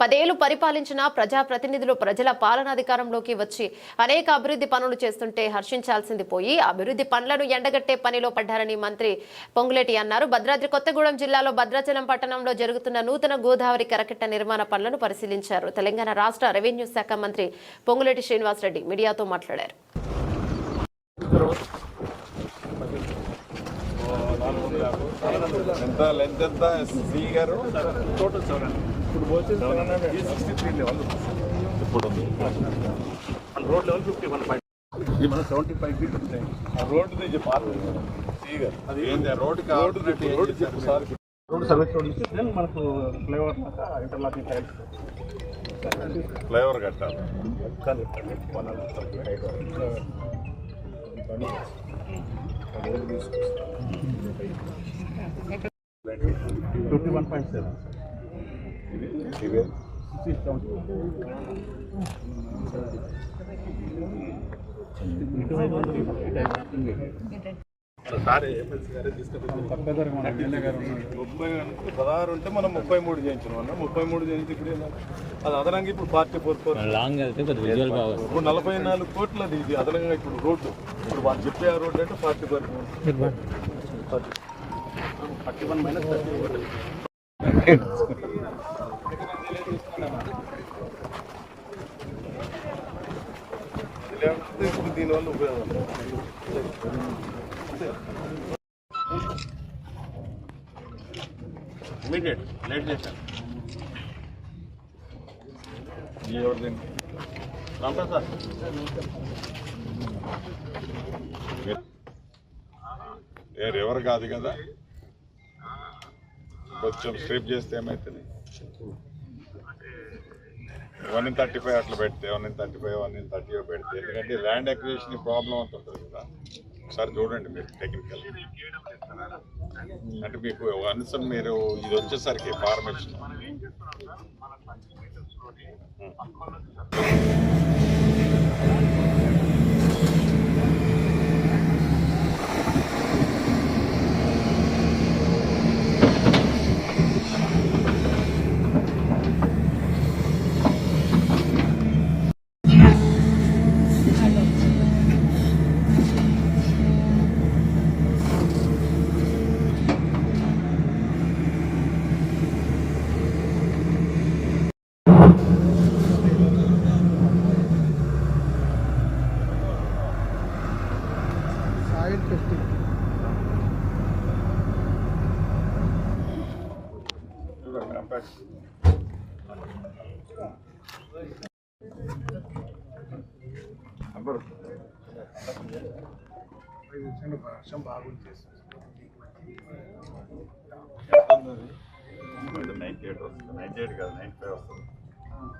పదేళ్ళు పరిపాలించిన ప్రజాప్రతినిధులు ప్రజల పాలనాధికారంలోకి వచ్చి అనేక అభివృద్ధి పనులు చేస్తుంటే హర్షించాల్సింది పోయి అభివృద్ధి పనులను ఎండగట్టే పనిలో పడ్డారని మంత్రి పొంగులేటి అన్నారు భద్రాద్రి కొత్తగూడెం జిల్లాలో భద్రాచలం పట్టణంలో జరుగుతున్న నూతన గోదావరి కరకట్ట నిర్మాణ పనులను పరిశీలించారు తెలంగాణ రాష్ట్ర రెవెన్యూ శాఖ మంత్రి పొంగులేటి శ్రీనివాసరెడ్డి మీడియాతో మాట్లాడారు ఎంత లెంత్ ఎంత సి గారు టోటల్ సెవెన్ ఇప్పుడు పోతే లెవెల్ ఇప్పుడు road level fifty one point ఇది మన సెవెంటీ ఫైవ్ ఫీట్ ఉంటాయి ఆ రోడ్డు నుంచి పార్లు అది ఏంది ఆ రోడ్డు రోడ్డు చెప్పు సార్ రోడ్ సర్వీస్ రోడ్ ఇస్తే దెన్ మనకు ఫ్లైఓవర్ ఇంటర్లాకింగ్ టైల్స్ ఫ్లైఓవర్ కట్టాలి one fifty one point seven ఇది సార్ ఎమ్మెల్సీ గారే తీసుకెళ్ళి ముప్పై పదహారు ఉంటే మనం ముప్పై మూడు చేయించిన అన్న ముప్పై మూడు చేయించి ఇప్పుడు అది అదనంగా ఇప్పుడు పార్టీ ఫోర్ లాంగ్ ఇప్పుడు నలభై నాలుగు కోట్లది ఇది అదనంగా ఇప్పుడు రోడ్డు ఇప్పుడు వాళ్ళు చెప్పే ఆ రోడ్డు అంటే party four thirty one minus thirty లేకపోతే ఇప్పుడు దీనివల్ల ఉపయోగం ఇమీడియట్ లేట్ చేశాను ఈ ఎవరిదండి సార్ ఏ కాదు కదా. కొంచెం స్ట్రిప్ చేస్తే ఏమవుతుంది వన్ ఇన్ థర్టీ ఫైవ్ అట్లా పెడితే one in thirty five one in thirty పెడితే. ఎందుకంటే ల్యాండ్ అక్విజిషన్ ప్రాబ్లం అంత ఉంటుంది కదా. ఒకసారి చూడండి మీరు టెక్నికల్ అంటే మీకు వన్స్ మీరు ఇది వచ్చేసరికి ఫార్మేషన్ సాయిల్ టెస్టింగ్ చూడండి కంపాక్ట్ నంబర్ వర్షం బాగుంది నైన్టీ ఎయిట్ వస్తుంది. నైన్టీ ఎయిట్ కాదు నైన్టీ ఫైవ్ వస్తుంది.